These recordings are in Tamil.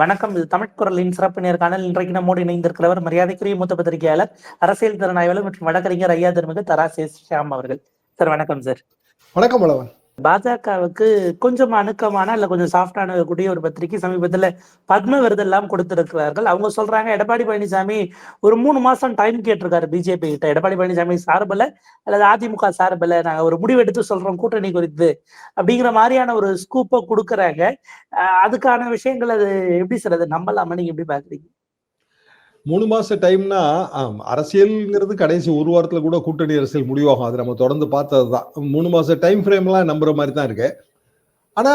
வணக்கம். இது தமிழ் குரலின் சிறப்பு நேர்காணல் இன்றைக்கு நம்மோடு இணைந்திருக்கிறவர் மரியாதைக்குரிய மூத்த பத்திரிகையாளர் அரசியல் திறனாய்வாளர் மற்றும் வழக்கறிஞர் ஐயா திருமிகு தராசே ஷியாம் அவர்கள். சார் வணக்கம் சார். வணக்கம் வளவன். பாஜகவுக்கு கொஞ்சம் அணுக்கமான இல்ல கொஞ்சம் சாஃப்டான கூடிய ஒரு பத்திரிகை சமீபத்துல பத்ம விருது எல்லாம் கொடுத்திருக்கிறார்கள். அவங்க சொல்றாங்க எடப்பாடி பழனிசாமி ஒரு மூணு மாசம் டைம் கேட்டிருக்காரு பிஜேபி கிட்ட. எடப்பாடி பழனிசாமி சார்பில் அல்லது அதிமுக சார்பில் நாங்க ஒரு முடிவெடுத்து சொல்றோம் கூட்டணி குறித்து அப்படிங்கிற மாதிரியான ஒரு ஸ்கூப்பை கொடுக்குறாங்க. அதுக்கான விஷயங்கள் அது எப்படி சார் அது நம்பலாமா? நீங்க எப்படி பாக்குறீங்க? மூணு மாச டைம்னா ஆம், அரசியல்ங்கிறது கடைசி ஒரு வாரத்துல கூட கூட்டணி அரசியல் முடிவாகும். அது நம்ம தொடர்ந்து பார்த்தது தான் மூணு மாச டைம் ஃப்ரேம்லாம் நம்புற மாதிரி தான் இருக்கு. ஆனா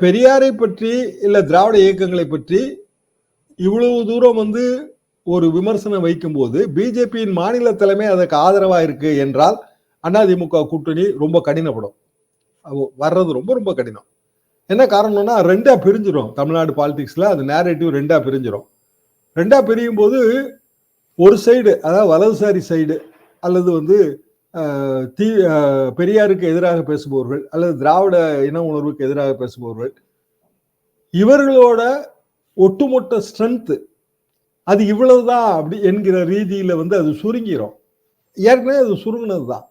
பெரியாரை பற்றி இல்ல திராவிட இயக்கங்களை பற்றி இவ்வளவு தூரம் வந்து ஒரு விமர்சனம் வைக்கும்போது பிஜேபியின் மாநில தலைமை அதற்கு ஆதரவா இருக்கு என்றால் அதிமுக கூட்டணி ரொம்ப கடினப்படும். வர்றது ரொம்ப ரொம்ப கடினம். என்ன காரணம்னா ரெண்டா பிரிஞ்சிடும் தமிழ்நாடு பாலிடிக்ஸ்ல அது நேரேட்டிவ் ரெண்டா பிரிஞ்சிடும் ரெண்டாக பிரியும் போது ஒரு சைடு அதாவது வலதுசாரி சைடு அல்லது வந்து தீ பெரியாருக்கு எதிராக பேசுபவர்கள் அல்லது திராவிட இன உணர்வுக்கு எதிராக பேசுபவர்கள் இவர்களோட ஒட்டுமொத்த ஸ்ட்ரென்த்து அது இவ்வளவுதான் அப்படி என்கிற ரீதியில் வந்து அது சுருங்கிடும் ஏற்கனவே அது சுருங்கினது தான்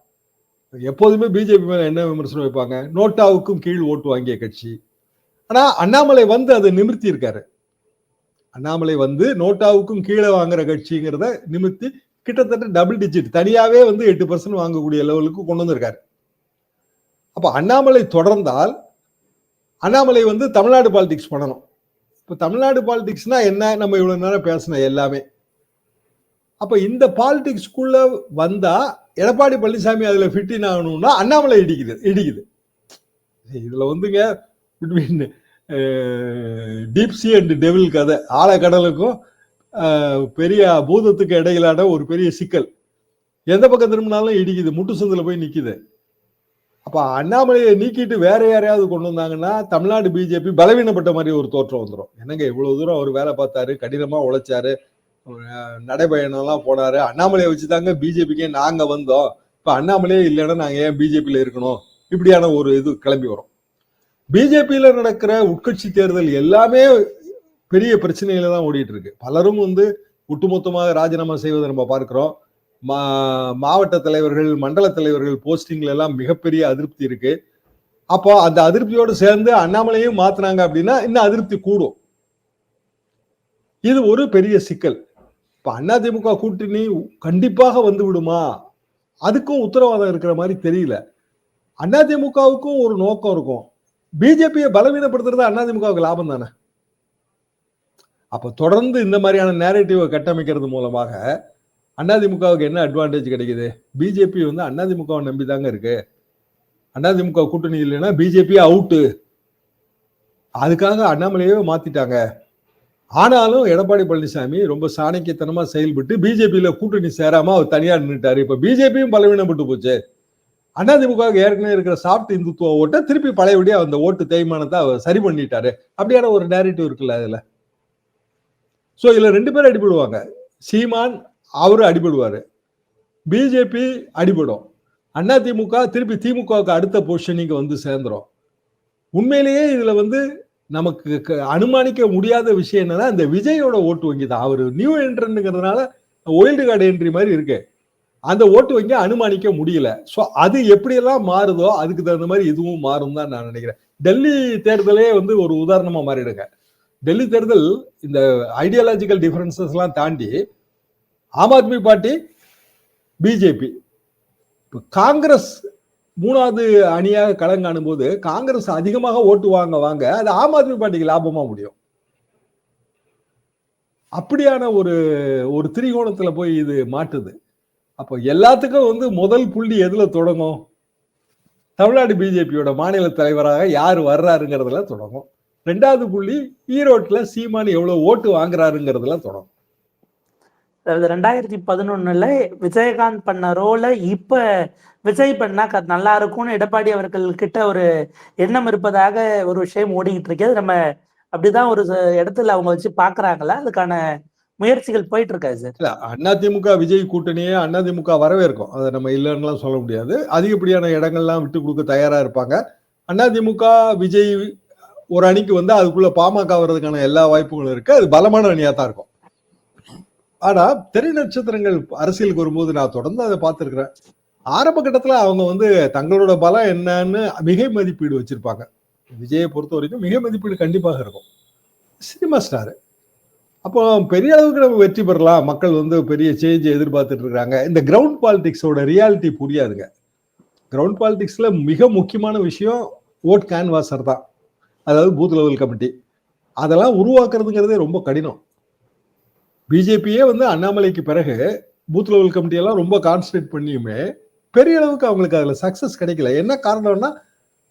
எப்போதுமே பிஜேபி மேலே என்ன விமர்சனம் வைப்பாங்க? நோட்டாவுக்கும் கீழ் ஓட்டு வாங்கிய கட்சி. ஆனால் அண்ணாமலை வந்து அதை நிமிர்த்தி இருக்காரு அண்ணாமலை வந்து நோட்டாவுக்கும் கீழே வாங்குற கட்சிங்கிறத நிமித்தி கிட்டத்தட்ட டபுள் டிஜிட் தனியாவே வந்து எட்டு பர்சன்ட் வாங்கக்கூடிய லெவலுக்கு கொண்டு வந்திருக்காரு. அப்ப அண்ணாமலை தொடர்ந்தால் அண்ணாமலை வந்து தமிழ்நாடு பாலிடிக்ஸ் பண்ணணும். இப்ப தமிழ்நாடு பாலிடிக்ஸ்னா என்ன? நம்ம இவ்வளவு நேரம் பேசின எல்லாமே. அப்ப இந்த பாலிடிக்ஸ்க்குள்ள வந்தா எடப்பாடி பழனிசாமி அதுல ஃபிட்டின் ஆகணும்னா அண்ணாமலை இடிக்குது இடிக்குது. இதுல வந்துங்க டீப்சி அண்ட் டெவில் கதை. ஆழக்கடலுக்கும் பெரிய பூதத்துக்கு இடையிலான ஒரு பெரிய சிக்கல். எந்த பக்கம் திரும்பினாலும் இடிக்குது முட்டு சந்தில போய் நிற்கிது அப்போ அண்ணாமலையை நீக்கிட்டு வேற யாரையாவது கொண்டு வந்தாங்கன்னா தமிழ்நாடு பிஜேபி பலவீனப்பட்ட மாதிரி ஒரு தோற்றம் வந்துடும் என்னங்க இவ்வளோ தூரம் அவர் வேலை பார்த்தாரு கடினமாக உழைச்சாரு நடைபயணம்லாம் போனாரு. அண்ணாமலையை வச்சு தாங்க பிஜேபிக்கே நாங்கள் வந்தோம். இப்போ அண்ணாமலையே இல்லைன்னா நாங்கள் ஏன் பிஜேபியில் இருக்கணும்? இப்படியான ஒரு இது கிளம்பி வரும். பிஜேபியில நடக்கிற உட்கட்சி தேர்தல் எல்லாமே பெரிய பிரச்சனையில தான் ஓடிட்டு இருக்கு பலரும் வந்து ஒட்டுமொத்தமாக ராஜினாமா செய்வதை நம்ம பார்க்கிறோம். மா மாவட்ட தலைவர்கள் மண்டல தலைவர்கள் போஸ்டிங்ல எல்லாம் மிகப்பெரிய அதிருப்தி இருக்கு. அப்போ அந்த அதிருப்தியோடு சேர்ந்து அண்ணாமலையும் மாத்தினாங்க அப்படின்னா இன்னும் அதிருப்தி கூடும். இது ஒரு பெரிய சிக்கல். இப்ப அதிமுக கூட்டணி கண்டிப்பாக வந்து விடுமா? அதுக்கும் உத்தரவாதம் இருக்கிற மாதிரி தெரியல. அதிமுகவுக்கும் ஒரு நோக்கம் இருக்கும். பிஜேபியை பலவீனப்படுத்துறது அதிமுகவுக்கு லாபம் தானே? அப்போ தொடர்ந்து இந்த மாதிரியான நேரட்டிவை கட்டமைக்கிறது மூலமாக அதிமுகவுக்கு என்ன அட்வான்டேஜ் கிடைக்குது? பிஜேபி வந்து அதிமுகவை நம்பி தாங்க இருக்கு. அதிமுக கூட்டணி இல்லைன்னா பிஜேபி அவுட்டு அதுக்காக அண்ணாமலையே மாத்திட்டாங்க. ஆனாலும் எடப்பாடி பழனிசாமி ரொம்ப சாணக்கியத்தனமா செயல்பட்டு பிஜேபியில கூட்டணி சேராம அவர் தனியா நின்றுட்டாரு இப்ப பிஜேபியும் பலவீனப்பட்டு போச்சு. அதிமுகவுக்கு ஏற்கனவே இருக்கிற சாஃப்ட் இந்துத்துவ ஓட்டை திருப்பி பழையபடியா அந்த ஓட்டு தேய்மானத்தை அவர் சரி பண்ணிட்டாரு. அப்படியான ஒரு நேரேட்டிவ் இருக்குல்ல அதுல. ஸோ இதுல ரெண்டு பேரும் அடிபடுவாங்க. சீமான் அவரு அடிபடுவாரு. பிஜேபி அடிபடும். அதிமுக திருப்பி திமுகவுக்கு அடுத்த பொசிஷனிங்க வந்து சேர்ந்துரும். உண்மையிலேயே இதுல வந்து நமக்கு க- அனுமானிக்க முடியாத விஷயம் என்னன்னா இந்த விஜயோட ஓட்டு வங்கி தான் அவர் நியூ என்ட்ரன்ங்கிறதுனால ஒயில்டு கார்டு என்ட்ரி மாதிரி இருக்கு. அந்த ஓட்டு வங்கி அனுமானிக்க முடியல. ஸோ அது எப்படியெல்லாம் மாறுதோ அதுக்கு தகுந்த மாதிரி இதுவும் மாறும் தான் நான் நினைக்கிறேன். டெல்லி தேர்தலே வந்து ஒரு உதாரணமா மாறிடுங்க. டெல்லி தேர்தல் இந்த ஐடியாலஜிக்கல் டிஃபரன்சஸ் எல்லாம் தாண்டி ஆம் ஆத்மி பார்ட்டி பிஜேபி. காங்கிரஸ் மூணாவது அணியாக களம் காணும் போது காங்கிரஸ் அதிகமாக ஓட்டு வாங்க வாங்க அது ஆம் ஆத்மி பார்ட்டிக்கு லாபமா முடியும். அப்படியான ஒரு ஒரு திரிகோணத்துல போய் இது மாட்டுது. அப்போ எல்லாத்துக்கும் வந்து முதல் புள்ளி எதுல தொடங்கும்? தமிழ்நாடு பிஜேபியோட மாநில தலைவராக யார் வர்றாருங்கிறதுல தொடங்கும். ரெண்டாவது புள்ளி ஈரோட்டில் சீமான் எவ்வளோ ஓட்டு வாங்குறாருங்கிறதுல தொடங்கும். அதாவது ரெண்டாயிரத்தி பதினொன்னுல விஜயகாந்த் பண்ண ரோல இப்ப விஜய் பண்ணா நல்லா இருக்கும்னு எடப்பாடி அவர்கள் கிட்ட ஒரு எண்ணம் இருப்பதாக ஒரு விஷயம் ஓடிக்கிட்டு இருக்கு. நம்ம அப்படிதான் ஒரு ச- இடத்துல அவங்க வச்சு பாக்குறாங்களா? அதுக்கான முயற்சிகள் போயிட்டு இருக்காது சார். இல்ல அதிமுக விஜய் கூட்டணியே அதிமுக வரவேற்கும். அதை நம்ம இல்லைன்னுலாம் சொல்ல முடியாது. அதிகப்படியான இடங்கள்லாம் விட்டு கொடுக்க தயாரா இருப்பாங்க. அதிமுக விஜய் ஒரு அணிக்கு வந்து அதுக்குள்ள பாமக வர்றதுக்கான எல்லா வாய்ப்புகளும் இருக்கு. அது பலமான அணியா தான் இருக்கும். ஆனா திரை நட்சத்திரங்கள் அரசியலுக்கு வரும்போது நான் தொடர்ந்து அதை பார்த்துருக்குறேன். ஆரம்ப கட்டத்துல அவங்க வந்து தங்களோட பலம் என்னன்னு மிகை மதிப்பீடு வச்சிருப்பாங்க. விஜயை பொறுத்த வரைக்கும் மிக மதிப்பீடு கண்டிப்பாக இருக்கும். Cinema star. அப்போ பெரிய அளவுக்கு நம்ம வெற்றி பெறலாம். மக்கள் வந்து பெரிய சேஞ்ச் எதிர்பார்த்துட்டு இருக்காங்க. இந்த கிரவுண்ட் பாலிடிக்ஸோட ரியாலிட்டி புரியாதுங்க. கிரவுண்ட் பாலிடிக்ஸில் மிக முக்கியமான விஷயம் ஓட் கேன்வாசர் தான். அதாவது பூத் லெவல் கமிட்டி அதெல்லாம் உருவாக்குறதுங்கிறதே ரொம்ப கடினம். பிஜேபியே வந்து அண்ணாமலைக்கு பிறகு பூத் லெவல் கமிட்டியெல்லாம் ரொம்ப கான்சன்ட்ரேட் பண்ணியுமே பெரிய அளவுக்கு அவங்களுக்கு அதில் சக்ஸஸ் கிடைக்கல. என்ன காரணம்னா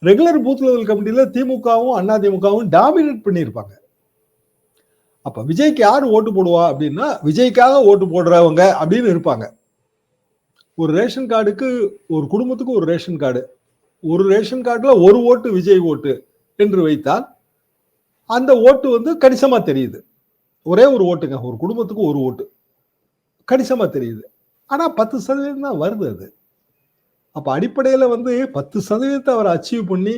ரெகுலர் பூத் லெவல் கமிட்டியில் திமுகவும் அதிமுகவும் டாமினேட் பண்ணியிருப்பாங்க. அப்ப விஜய்க்கு யார் ஓட்டு போடுவா அப்படின்னா விஜய்க்காக ஓட்டு போடுறவங்க அப்படின்னு இருப்பாங்க. ஒரு ரேஷன் கார்டுக்கு ஒரு குடும்பத்துக்கு ஒரு ரேஷன் கார்டு. ஒரு ரேஷன் கார்டில் ஒரு ஓட்டு விஜய் ஓட்டு என்று வைத்தால் அந்த ஓட்டு வந்து கணிசமாக தெரியுது. ஒரே ஒரு ஓட்டுங்க ஒரு குடும்பத்துக்கு ஒரு ஓட்டு. கணிசமாக தெரியுது. ஆனால் பத்து சதவீதம் தான் வருது அது. அப்போ அடிப்படையில் வந்து பத்து சதவீதத்தை அவர் அச்சீவ் பண்ணி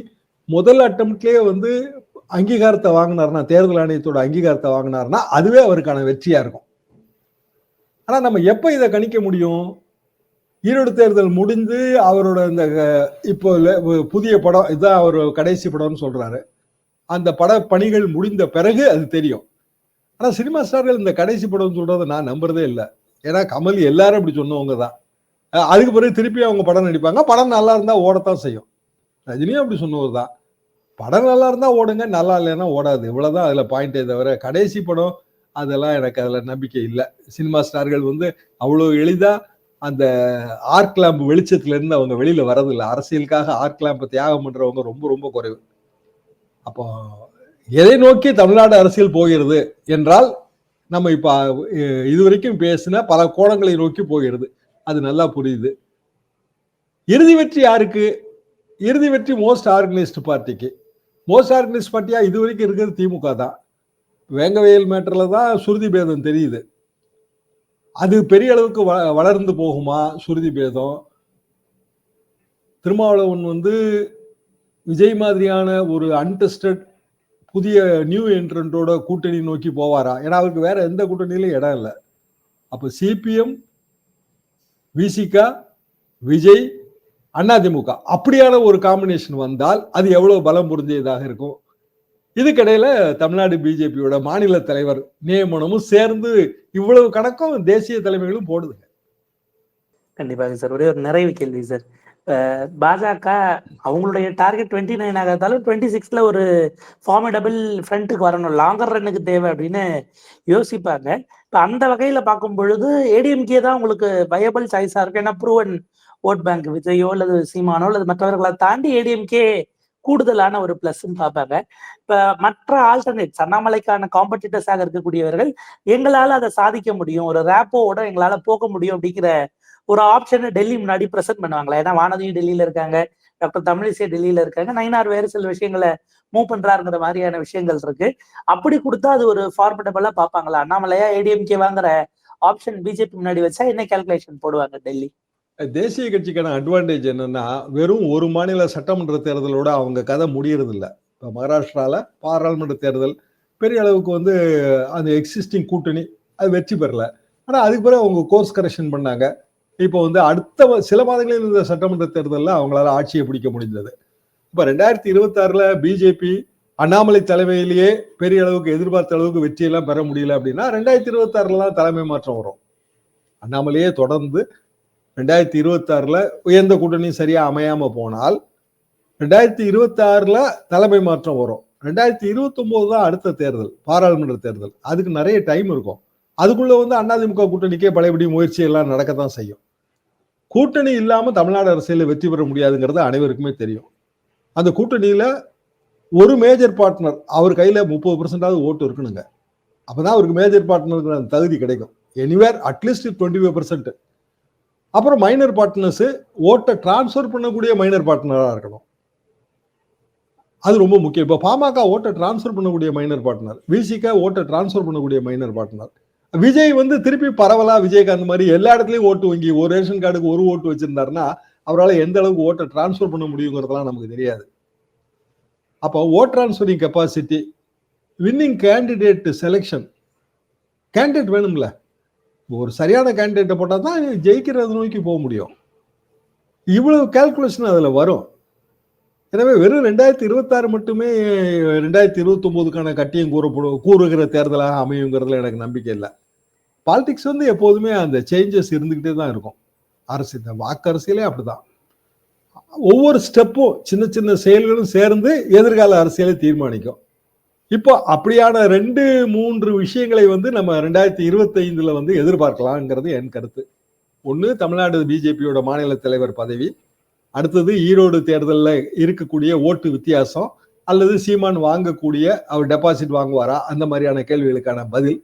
முதல் அட்டம்ப்ட்லயே வந்து அங்கீகாரத்தை வாங்கினார்னா தேர்தல் ஆணையத்தோட அங்கீகாரத்தை வாங்கினார்னா அதுவே அவருக்கான வெற்றியா இருக்கும். ஆனா நம்ம எப்ப இதை கணிக்க முடியும்? ஈரோடு தேர்தல் முடிந்து அவரோட இந்த இப்போ புதிய படம் இதுதான் அவர் கடைசி படம்னு சொல்றாரு. அந்த பட பணிகள் முடிந்த பிறகு அது தெரியும். ஆனா சினிமா ஸ்டார்கள் இந்த கடைசி படம் சொல்றதை நான் நம்புறதே இல்லை. ஏன்னா கமல் எல்லாரும் அப்படி சொன்னவங்க தான். அதுக்கு பிறகு திருப்பி அவங்க படம் நடிப்பாங்க. படம் நல்லா இருந்தா ஓடத்தான் செய்யும். ரஜினியும் அப்படி சொன்னவர் தான். படம் நல்லா இருந்தா ஓடுங்க நல்லா இல்லைன்னா ஓடாது. இவ்வளவுதான் அதுல பாயிண்டே தவிர கடைசி படம் அதெல்லாம் எனக்கு அதுல நம்பிக்கை இல்லை. சினிமா ஸ்டார்கள் வந்து அவ்வளோ எளிதா அந்த ஆர்க் லேம்ப் வெளிச்சத்துல இருந்து அவங்க வெளியில வரதில்லை அரசியலுக்காக ஆர்க் லேம்பை தியாகம் பண்றவங்க ரொம்ப ரொம்ப குறைவு. அப்போ எதை நோக்கி தமிழ்நாடு அரசியல் போகிறது என்றால் நம்ம இப்ப இதுவரைக்கும் பேசின பல கோணங்களை நோக்கி போகிறது. அது நல்லா புரியுது. இறுதி வெற்றி யாருக்கு? இறுதி வெற்றி மோஸ்ட் ஆர்கனைஸ்டு பார்ட்டிக்கு மோஸ்ட் ஆர்கனைஸ் பார்ட்டியாக இது வரைக்கும் இருக்கிறது திமுக தான். வேங்கவயல் மேட்டரில் தான் சுருதி பேதம் தெரியுது. அது பெரிய அளவுக்கு வ- வளர்ந்து போகுமா சுருதி பேதம்? திருமாவளவன் வந்து விஜய் மாதிரியான ஒரு அன்டெஸ்டட் புதிய நியூ என்ட்ரண்டோட கூட்டணி நோக்கி போவாரா? ஏன்னா அவருக்கு வேற எந்த கூட்டணியிலும் இடம் இல்லை. அப்போ சிபிஎம் விசிகா விஜய் அதிமுக அப்படியான ஒரு காம்பினேஷன் வந்தால் அது எவ்வளவு பலம் பொருந்தியதாக இருக்கும்? இதுக்கிடையில தமிழ்நாடு பிஜேபியோட மாநில தலைவர் நியமனமும் சேர்ந்து இவ்வளவு கணக்கும் தேசிய தலைமைகளும் போடுதுங்க. கண்டிப்பாக சார். ஒரே ஒரு நிறைவு கேள்வி சார். பாஜக அவங்களுடைய டார்கெட் டுவெண்ட்டி நைன் ஆகிறதாலும் டுவெண்ட்டி சிக்ஸ்ல ஒரு ஃபார்மடபிள் ஃப்ரண்ட்டுக்கு வரணும். லாங்கர் ரன்னுக்கு தேவை அப்படின்னு யோசிப்பாங்க. இப்போ அந்த வகையில் பார்க்கும் பொழுது ஏடிஎம்கே தான் உங்களுக்கு வயபிள் சாய்ஸா இருக்கு ஏன்னா ப்ரூவன் ஓட் பேங்க் விஜயோ அல்லது சீமானோ அல்லது மற்றவர்களை தாண்டி ஏடிஎம்கே கூடுதலான ஒரு பிளஸ்ன்னு பார்ப்பாங்க. இப்ப மற்ற ஆல்டர்னேட்ஸ் அண்ணாமலைக்கான காம்படிட்டர்ஸாக இருக்கக்கூடியவர்கள் எங்களால அதை சாதிக்க முடியும். ஒரு ரேப்போட எங்களால் போக முடியும் அப்படிங்கிற ஒரு ஆப்ஷனை டெல்லி முன்னாடி ப்ரெசென்ட் பண்ணுவாங்களா? ஏன்னா வானதியும் டெல்லியில இருக்காங்க. டாக்டர் தமிழிசை டெல்லியில இருக்காங்க. நயினார் வேறு சில விஷயங்களை மூவ் பண்றாருங்கிற மாதிரியான விஷயங்கள் இருக்கு. அப்படி கொடுத்தா அது ஒரு ஃபார்மடபிளா பார்ப்பாங்களா? அண்ணாமலையா ஏடிஎம்கே வாங்குற ஆப்ஷன் பிஜேபி முன்னாடி வச்சா என்ன கால்குலேஷன் போடுவாங்க டெல்லி? தேசிய கட்சிக்கான அட்வான்டேஜ் என்னன்னா வெறும் ஒரு மாநில சட்டமன்ற தேர்தலோட அவங்க கதை முடியறது இப்போ மகாராஷ்டிராவில் பாராளுமன்ற தேர்தல் பெரிய அளவுக்கு வந்து அந்த எக்ஸிஸ்டிங் கூட்டணி அது வெற்றி பெறல. ஆனால் அதுக்கு பிறகு அவங்க கோர்ஸ் கரெக்ஷன் பண்ணாங்க. இப்போ வந்து அடுத்த சில மாதங்களில் இருந்த சட்டமன்ற தேர்தலில் அவங்களால ஆட்சியை பிடிக்க முடிந்தது. இப்போ ரெண்டாயிரத்தி இருபத்தாறில் பிஜேபி அண்ணாமலை தலைமையிலேயே பெரிய அளவுக்கு எதிர்பார்த்த அளவுக்கு வெற்றியெல்லாம் பெற முடியல அப்படின்னா ரெண்டாயிரத்தி இருபத்தாறுல தான் தலைமை மாற்றம் வரும். அண்ணாமலையே தொடர்ந்து ரெண்டாயிரத்தி இருபத்தாறில் உயர்ந்த கூட்டணி சரியாக அமையாமல் போனால் ரெண்டாயிரத்தி இருபத்தாறில் தலைமை மாற்றம் வரும். ரெண்டாயிரத்தி இருபத்தொம்போது தான் அடுத்த தேர்தல் பாராளுமன்ற தேர்தல். அதுக்கு நிறைய டைம் இருக்கும். அதுக்குள்ளே வந்து அதிமுக கூட்டணிக்கே பழையபடி முயற்சி எல்லாம் நடக்கத்தான் செய்யும். கூட்டணி இல்லாமல் தமிழ்நாடு அரசியலில் வெற்றி பெற முடியாதுங்கிறது அனைவருக்குமே தெரியும். அந்த கூட்டணியில் ஒரு மேஜர் பார்ட்னர் அவர் கையில் முப்பது பர்சன்டாவது ஓட்டு இருக்கணுங்க. அப்போ தான் அவருக்கு மேஜர் பார்ட்னருக்கு அந்த தகுதி கிடைக்கும். Anywhere at least twenty five percent அப்புறம் மைனர் பார்ட்னர்ஸு ஓட்டை டிரான்ஸ்ஃபர் பண்ணக்கூடிய மைனர் பார்ட்னராக இருக்கணும். அது ரொம்ப முக்கியம். இப்போ பாமக ஓட்டை டிரான்ஸ்ஃபர் பண்ணக்கூடிய மைனர் பார்ட்னர் விசிக ஓட்டை டிரான்ஸ்ஃபர் பண்ணக்கூடிய மைனர் பார்ட்னர் விஜய் வந்து திருப்பி பரவலா விஜயகாந்த் மாதிரி எல்லா இடத்துலயும் ஓட்டு வங்கி ஒரு ரேஷன் கார்டுக்கு ஒரு ஓட்டு வச்சிருந்தாருன்னா அவரால் எந்த அளவுக்கு ஓட்டை டிரான்ஸ்ஃபர் பண்ண முடியுங்கிறதெல்லாம் நமக்கு தெரியாது. அப்போ vote transferring capacity winning candidate selection candidate வேணும்ல. ஒரு சரியான கேண்டிடேட்டை போட்டால் தான் ஜெயிக்கிறது நோக்கி போக முடியும். இவ்வளவு கால்குலேஷன் அதில் வரும். எனவே வெறும் ரெண்டாயிரத்தி இருபத்தாறு மட்டுமே ரெண்டாயிரத்தி இருபத்தொம்போதுக்கான கட்டியம் கூறப்படும் கூறுகிற தேர்தலாக அமையுங்கிறதுல எனக்கு நம்பிக்கை இல்லை. பாலிடிக்ஸ் வந்து எப்போதுமே அந்த சேஞ்சஸ் இருந்துக்கிட்டே தான் இருக்கும். அரசு இந்த வாக்கரசியலே அப்படிதான். ஒவ்வொரு ஸ்டெப்பும் சின்ன சின்ன செயல்களும் சேர்ந்து எதிர்கால அரசியலை தீர்மானிக்கும். இப்போ அப்படியான ரெண்டு மூன்று விஷயங்களை வந்து நம்ம ரெண்டாயிரத்தி இருபத்தைந்துல வந்து எதிர்பார்க்கலாங்கிறது என் கருத்து. ஒன்று தமிழ்நாடு பிஜேபியோட மாநில தலைவர் பதவி. அடுத்தது ஈரோடு தேர்தலில் இருக்கக்கூடிய ஓட்டு வித்தியாசம். அல்லது சீமான் வாங்கக்கூடிய அவர் டெபாசிட் வாங்குவாரா? அந்த மாதிரியான கேள்விகளுக்கான பதில்.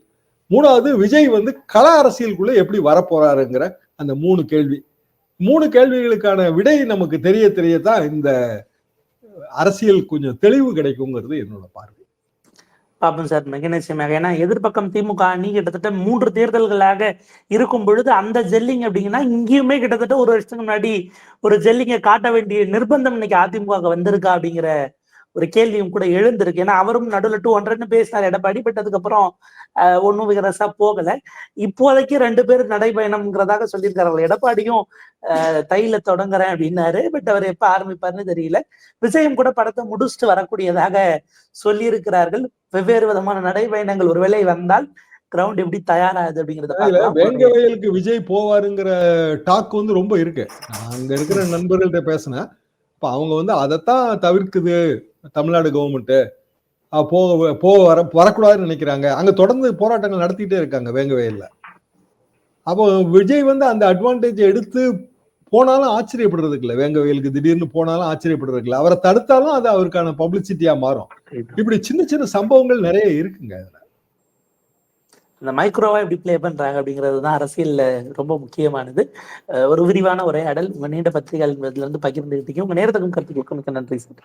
மூணாவது விஜய் வந்து கல அரசியலுக்குள்ள எப்படி வரப்போறாருங்கிற அந்த மூணு கேள்வி. மூணு கேள்விகளுக்கான விடை நமக்கு தெரிய தெரியத்தான் இந்த அரசியல் கொஞ்சம் தெளிவு கிடைக்குங்கிறது என்னோட பார்வை. பாப்போம் சார் மிக நிச்சயமாக. ஏன்னா எதிர்ப்பக்கம் திமுக அணி கிட்டத்தட்ட மூன்று தேர்தல்களாக இருக்கும் பொழுது அந்த ஜெல்லிங் அப்படிங்கன்னா இங்கேயுமே கிட்டத்தட்ட ஒரு வருஷத்துக்கு முன்னாடி ஒரு ஜெல்லிங்கை காட்ட வேண்டிய நிர்பந்தம் இன்னைக்கு அதிமுக வந்திருக்கா அப்படிங்கிற ஒரு கேள்வியும் கூட எழுந்திருக்கு. ஏன்னா அவரும் நடுவில் டூ ஹண்ட்ரட்னு பேசினார். எடப்பாடி. பட் அதுக்கப்புறம் ஒண்ணும் விகரசா போகல. இப்போதைக்கு ரெண்டு பேர் நடைபயணம்ங்கிறதாக சொல்லியிருக்காரு எடப்பாடியும் தையில தொடங்குறேன் அப்படின்னாரு. பட் அவர் எப்ப ஆரம்பிப்பாருன்னு தெரியல. விஜயம் கூட படத்தை முடிச்சுட்டு வரக்கூடியதாக சொல்லியிருக்கிறார்கள். வெவ்வேறு விதமான நடைபயணங்கள். ஒருவேளை வந்தால் கிரவுண்ட் எப்படி தயாராகுது அப்படிங்கறத. வேங்க வயலுக்கு விஜய் போவாருங்கிற டாக் வந்து ரொம்ப இருக்கு. அங்க இருக்கிற நண்பர்கள்ட்ட பேசினேன். இப்ப அவங்க வந்து அதைத்தான் தவிர்க்குது தமிழ்நாடு கவர்மெண்ட் போக போக வர வரக்கூடாதுன்னு நினைக்கிறாங்க. அங்க தொடர்ந்து போராட்டங்கள் நடத்திட்டே இருக்காங்க வேங்க வயல்ல. அப்போ விஜய் வந்து அந்த அட்வான்டேஜ் எடுத்து போனாலும் ஆச்சரியப்படுறதுக்கு இல்லை. வேங்க வயலுக்கு திடீர்னு போனாலும் ஆச்சரியப்படுறதுக்கு இல்லை. அவரை தடுத்தாலும் அது அவருக்கான பப்ளிசிட்டியா மாறும். இப்படி சின்ன சின்ன சம்பவங்கள் நிறைய இருக்குங்க இந்த மைக்ரோவா எப்படி பிளே பண்றாங்க அப்படிங்கிறது தான் அரசியல்ல ரொம்ப முக்கியமானது. ஒரு விரிவான உரையாடல் உங்க நீண்ட பத்திரிகைகள் இருந்து பகிர்ந்துகிட்டீங்க. உங்க நேரத்துக்கும் கருத்துக்களுக்கும் மிக்க நன்றி சார்.